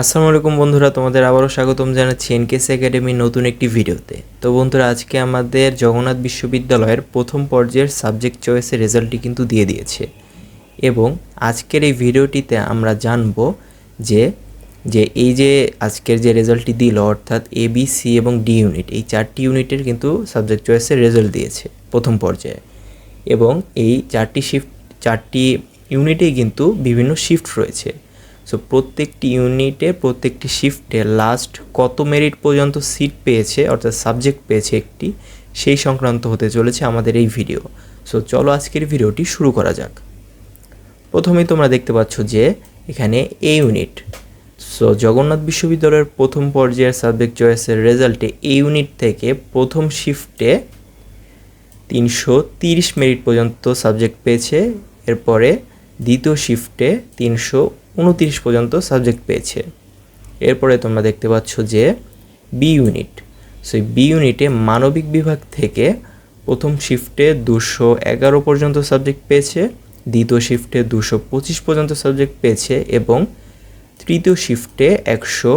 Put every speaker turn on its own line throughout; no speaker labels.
আসসালামু আলাইকুম বন্ধুরা, তোমাদের আবারও স্বাগতম জানাচ্ছি এনকেএস একাডেমির নতুন একটি ভিডিওতে। তো বন্ধুরা, আজকে আমাদের জগন্নাথ বিশ্ববিদ্যালয়ের প্রথম পর্যায়ের সাবজেক্ট চয়েসের রেজাল্টটি কিন্তু দিয়ে দিয়েছে। এবং আজকের এই ভিডিওটিতে আমরা জানব যে যে এই যে আজকের যে রেজাল্টটি দিল, অর্থাৎ এ বি সি এবং ডি ইউনিট এই চারটি ইউনিটের কিন্তু সাবজেক্ট চয়েসের রেজাল্ট দিয়েছে প্রথম পর্যায়ে। এবং এই চারটি শিফট চারটি ইউনিটেই কিন্তু বিভিন্ন শিফট রয়েছে। সো প্রত্যেকটি ইউনিটে প্রত্যেকটি শিফটে লাস্ট কত মেরিট পর্যন্ত সিট পেয়েছে, অর্থাৎ সাবজেক্ট পেয়েছে একটি, সেই সংক্রান্ত হতে চলেছে আমাদের এই ভিডিও সো চলো আজকের ভিডিওটি শুরু করা যাক। প্রথমেই তোমরা দেখতে পাচ্ছ যে, এখানে এ ইউনিট সো জগন্নাথ বিশ্ববিদ্যালয়ের প্রথম পর্যায়ের সাবজেক্ট চয়েসের রেজাল্টে এ ইউনিট থেকে প্রথম শিফটে তিনশো তিরিশ মেরিট পর্যন্ত সাবজেক্ট পেয়েছে, এরপরে দ্বিতীয় শিফটে তিনশো উনতিরিশ পর্যন্ত সাবজেক্ট পেয়েছে। এরপরে তোমরা দেখতে পাচ্ছ যে বি ইউনিট সেই বি ইউনিটে মানবিক বিভাগ থেকে প্রথম শিফটে দুশো এগারো পর্যন্ত সাবজেক্ট পেয়েছে, দ্বিতীয় শিফটে দুশো পঁচিশ পর্যন্ত সাবজেক্ট পেয়েছে এবং তৃতীয় শিফটে একশো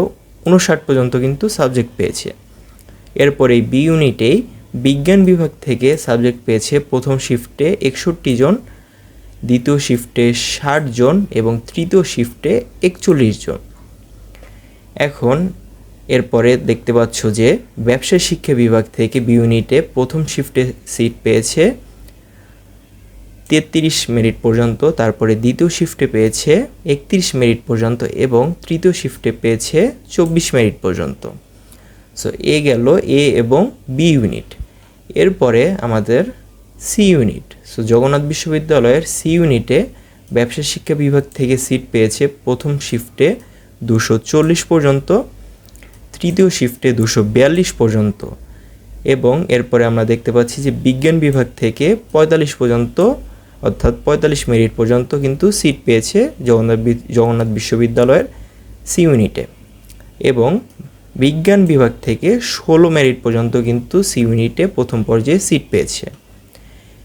উনষাট পর্যন্ত কিন্তু সাবজেক্ট পেয়েছে। এরপরে এই বি ইউনিটেই বিজ্ঞান বিভাগ থেকে সাবজেক্ট পেয়েছে প্রথম শিফটে একষট্টি জন দ্বিতীয় শিফটে ষাট জন এবং তৃতীয় শিফটে একচল্লিশ জন। এখন এরপরে দেখতে পাচ্ছ যে ব্যবসায় শিক্ষা বিভাগ থেকে বি ইউনিটে প্রথম শিফটে সিট পেয়েছে তেত্রিশ মিনিট পর্যন্ত, তারপরে দ্বিতীয় শিফটে পেয়েছে একত্রিশ মিনিট পর্যন্ত এবং তৃতীয় শিফটে পেয়েছে চব্বিশ মিনিট পর্যন্ত। সো এ গেল এ এবং বি ইউনিট এরপরে আমাদের সি ইউনিট সো জগন্নাথ বিশ্ববিদ্যালয়ের সি ইউনিটে ব্যবসা শিক্ষা বিভাগ থেকে সিট পেয়েছে প্রথম শিফটে দুশো চল্লিশ পর্যন্ত, তৃতীয় শিফটে দুশো বিয়াল্লিশ পর্যন্ত এবং এরপরে আমরা দেখতে পাচ্ছি যে বিজ্ঞান বিভাগ থেকে পঁয়তাল্লিশ পর্যন্ত, অর্থাৎ পঁয়তাল্লিশ মিনিট পর্যন্ত কিন্তু সিট পেয়েছে জগন্নাথ জগন্নাথ বিশ্ববিদ্যালয়ের সি ইউনিটে এবং বিজ্ঞান বিভাগ থেকে ষোলো মেরিট পর্যন্ত কিন্তু সি ইউনিটে প্রথম পর্যায়ে সিট পেয়েছে।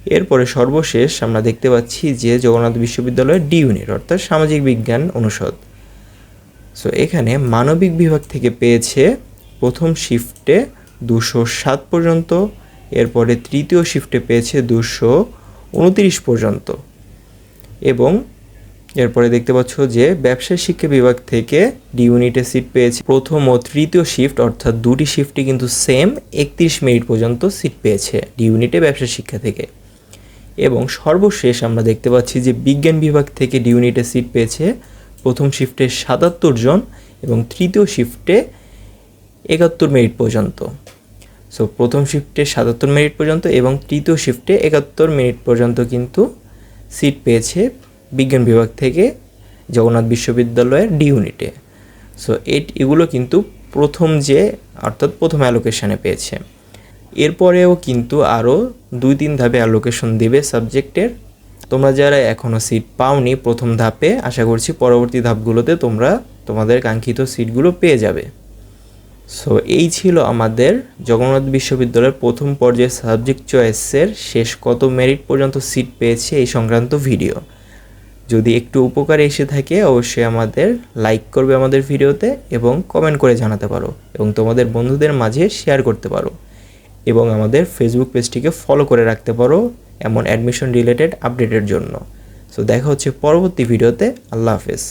এরপরে সর্বশেষ আমরা দেখতে পাচ্ছি যে জগন্নাথ বিশ্ববিদ্যালয়ের ডি ইউনিট, অর্থাৎ সামাজিক বিজ্ঞান অনুষদ। সো এখানে মানবিক বিভাগ থেকে পেয়েছে প্রথম শিফটে দুশো সাত পর্যন্ত, এরপরে তৃতীয় শিফটে পেয়েছে দুশো উনতিরিশ পর্যন্ত। এবং এরপরে দেখতে পাচ্ছ যে ব্যবসায় শিক্ষা বিভাগ থেকে ডি ইউনিটে সিট পেয়েছে প্রথম ও তৃতীয় শিফট অর্থাৎ দুটি শিফটই কিন্তু সেম একত্রিশ মিনিট পর্যন্ত সিট পেয়েছে ডি ইউনিটে ব্যবসা শিক্ষা থেকে। এবং সর্বশেষ আমরা দেখতে পাচ্ছি যে বিজ্ঞান বিভাগ থেকে ডি ইউনিটে সিট পেয়েছে প্রথম শিফটে সাতাত্তর জন এবং তৃতীয় শিফটে একাত্তর মিনিট পর্যন্ত। সো প্রথম শিফটে সাতাত্তর মিনিট পর্যন্ত এবং তৃতীয় শিফটে একাত্তর মিনিট পর্যন্ত কিন্তু সিট পেয়েছে বিজ্ঞান বিভাগ থেকে জগন্নাথ বিশ্ববিদ্যালয়ের ডি ইউনিটে সো এগুলো কিন্তু প্রথম যে, অর্থাৎ প্রথম অ্যালোকেশানে পেয়েছে। এরপরেও কিন্তু আরও দুই তিন ধাপে অ্যালোকেশন দিবে সাবজেক্টের তোমরা যারা এখনও সিট পাওনি প্রথম ধাপে, আশা করছি পরবর্তী ধাপগুলোতে তোমরা তোমাদের কাঙ্ক্ষিত সিটগুলো পেয়ে যাবে। সো এই ছিল আমাদের জগন্নাথ বিশ্ববিদ্যালয়ের প্রথম পর্যায়ে সাবজেক্ট চয়েসের শেষ কত মেরিট পর্যন্ত সিট পেয়েছে এই সংক্রান্ত ভিডিও যদি একটু উপকার এসে থাকে, অবশ্যই আমাদের লাইক করবে আমাদের ভিডিওতে এবং কমেন্ট করে জানাতে পারো এবং তোমাদের বন্ধুদের মাঝে শেয়ার করতে পারো। এবং আমাদের ফেসবুক পেজটিকে ফলো করে রাখতে পারো এমন অ্যাডমিশন রিলেটেড আপডেটের জন্য। সো দেখা হচ্ছে পরবর্তী ভিডিওতে আল্লাহ হাফেজ।